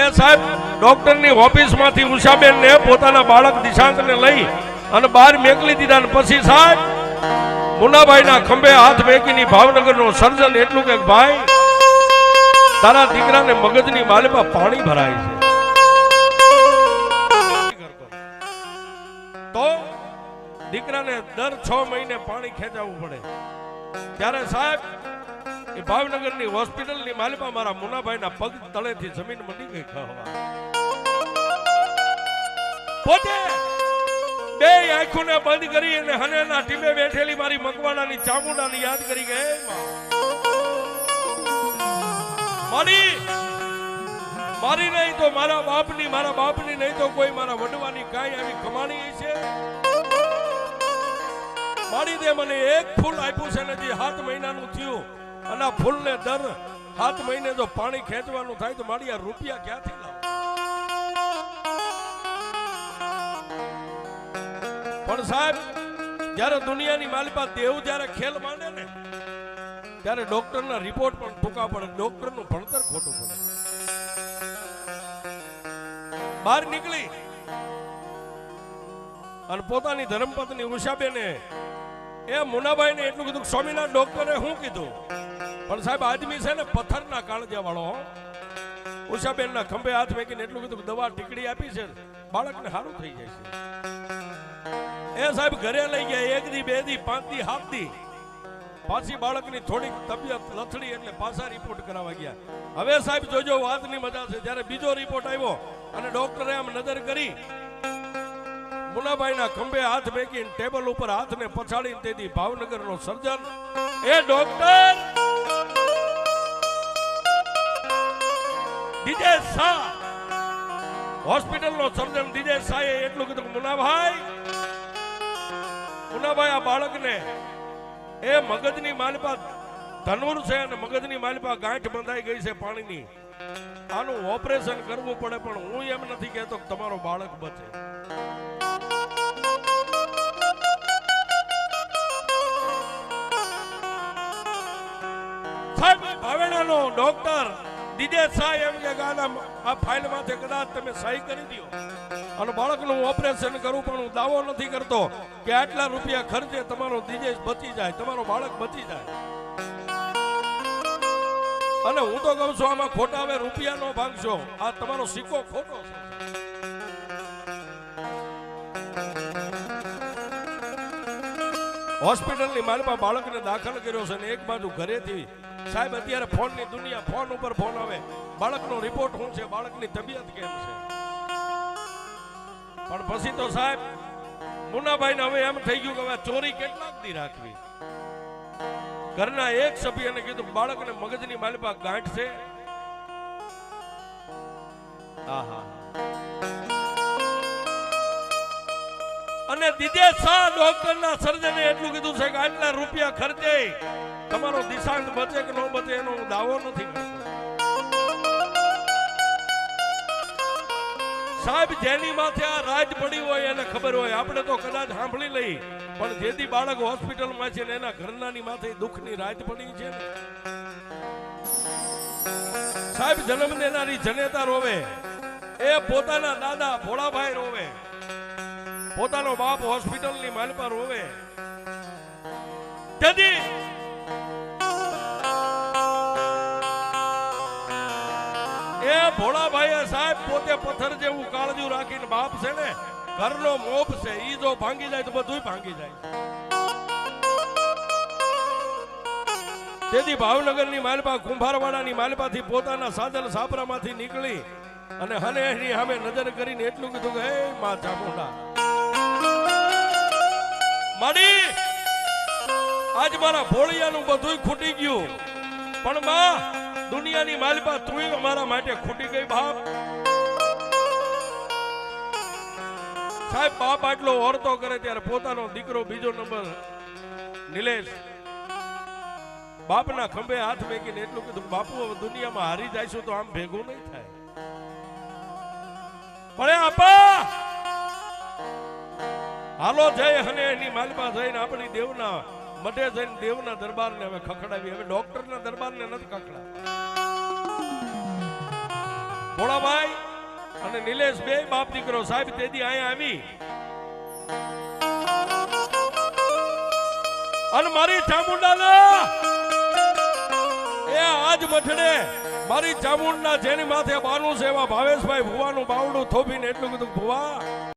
એ સાહેબ, ડોક્ટરની ઓફિસમાંથી ઉષાબેનને પોતાના બાળક દિશાંતને લઈ અને બહાર મેકલી દીધા પછી સાહેબ મુનાભાઈના ખંભે હાથ મેકીની ભાવનગરનો સર્જન એટલું કે ભાઈ, તારા દીકરાને મગજની માલેમાં પાણી ભરાય છે. તો દીકરાને દર છ મહિને પાણી ખેંચાવવું પડે. ત્યારે સાહેબ એ ભાવનગરની હોસ્પિટલની માલિમાં મારા મુનાભાઈના પગ તળેથી જમીન મંડી ગઈ ખાવા પોતે બે આંખોને બંધ કરી અને હનેના ટીમે બેઠેલી મારી મકવાણાની ચામુંડાની યાદ કરી ગઈ મારી મારી નહીં તો મારા બાપની મારા બાપની નહીં તો કોઈ મારા વડવાની કાંઈ આવી કમાણી છે? મારી દે મને એક ફૂલ આપ્યું છે ને જે સાત મહિનાનું થયું. અને આ ફૂલને દર સાત મહિને જો પાણી ખેંચવાનું થાય તો મારી આ રૂપિયા ક્યાંથી લાવ? પણ સાહેબ, જ્યારે દુનિયાની માલિપા દેવ જ્યારે ખેલ માંડે ને, ત્યારે ડોક્ટરના રિપોર્ટ પણ ટૂંકા પડે, ડોક્ટરનું ભણતર ખોટું પડે. બહાર નીકળી અને પોતાની ધર્મપત્ની ઉષાબેને, એ મુનાભાઈને એટલું કીધું કે સ્વામિનાથ ડોક્ટરે શું કીધું? પણ સાહેબ આદમી છે ને પથ્થરના કાળજા વાળો ઉષાબેન ના ખંભે હાથ મેકીને એટલું બધું દવા ટીકડી આપી છે, બાળકને સારું થઈ જાય છે. એ સાહેબ, ઘરે લઈ ગયા એક દી બે દી પાંચ દી સાત દી પાછી બાળકની થોડીક તબિયત લથડી એટલે પાછા રિપોર્ટ કરાવવા ગયા. હવે સાહેબ, જોજો, વાતની મજા છે. જ્યારે બીજો રિપોર્ટ આવ્યો અને ડોક્ટરે આમ નજર કરી, મુનાભાઈના ખંભે હાથ મેકીને ટેબલ ઉપર હાથને પછાડીને તેથી ભાવનગરનો સર્જન. એ ડોક્ટર દિજે શાહ. હોસ્પિટલનો સર્જન દિજે શાહે એટલું કીધું મુનાભાઈ મુનાભાઈ, આ બાળકને એ મગજની માલપા ધનુર છે અને મગજની માલપા ગાંઠ બંધાઈ ગઈ છે પાણીની. આનું ઓપરેશન કરવું પડે, પણ હું એમ નથી કહેતો કે તમારો બાળક બચે. દિજેશ સાહેબ એમ કે ગાના આ ફાઇલમાંથી કદાચ તમે સહી કરી દો. અને બાળકનું ઓપરેશન કરું પણ હું દાવો નથી કરતો કે આટલા રૂપિયા ખર્ચે તમારો દિજેશ બચી જાય, તમારો બાળક બચી જાય. અને હું તો કહું છું, આમાં ખોટા હવે રૂપિયા નો ભાગશો આ તમારો સિક્કો ખોટો છે. હોસ્પિટલની માલમાં બાળકને દાખલ કર્યો છે અને એક બાજુ ઘરેથી સાહેબ, અત્યારે ફોનની દુનિયા ફોન ઉપર ફોન આવે. બાળકનો રિપોર્ટ શું છે? બાળકની તબિયત કેમ છે? પણ પછી તો સાહેબ મુનાભાઈને હવે એમ થઈ ગયું કે હવે ચોરી કેટલાક દી રાખવી. ઘરના એક સભ્યને કીધું બાળકને મગજની માલિપા ગાંઠ છે અને દિજેશ શાહ ડોક્ટરના સર્જને એટલું કીધું છે કે આટલા રૂપિયા ખર્ચે તમારો દિશાંત બચે કે ન બચે એનો હું દાવો નથી સાહેબ, જેની માથે આ રાજ પડી હોય એને ખબર હોય. આપણે તો કદાચ સાંભળી લઈ પણ જેથી બાળક હોસ્પિટલમાં છે ને એના ઘરનાની માથે દુઃખની રાજ પડી છે સાહેબ, જન્મ દેનારી જનેતા રોવે. એ પોતાના દાદા ભોળાભાઈ રોવે. પોતાનો બાપ હોસ્પિટલની માલપા રોવે. તેથી એ ભોળાભાઈએ સાહેબ પોતે પથ્થર જેવું કાળજું રાખીને બાપ છે ને, ઘરનો મોભ છે, ઈ જો ભાંગી જાય તો બધું ભાંગી જાય. તેથી ભાવનગરની માલપા કુંભારવાડાની માલપાથી પોતાના સાજલ સાપરામાંથી નીકળી અને હને એની સામે નજર કરીને એટલું કીધું કે, હે મા ચામુંડા માડી, આજ મારા ભોળિયાનું બધું ખૂટી ગયું. પણ માં દુનિયાની માલિપા તું અમારા માટે ખૂટી ગઈ બાપ. સાહેબ, બાપ આટલો ઓરતો કરે ત્યારે પોતાનો દીકરો બીજો નંબર નિલેશ બાપના ખંભે હાથ મેકીને એટલું કીધું, બાપુ, હવે દુનિયામાં હારી જાયશું તો આમ ભેગું નહીં થાય. પણ આપા. હાલો જય અને એની માલપા જઈને આપણી દેવના, મઢે જઈને દેવના દરબારને હવે ખખડાવી. હવે ડોક્ટરના દરબારને નથી ખખડા ભોળાભાઈ અને નિલેશ બે બાપ દીકરો સાહેબ, તેથી અહીંયા આવી. અને મારી ચામુંડાના, એ આજ મઠડે મારી ચામુંડના જેની માથે બાનું છે એવા ભાવેશભાઈ ભુવાનું, બાવડું થોભીને એટલું બધું ભુવા.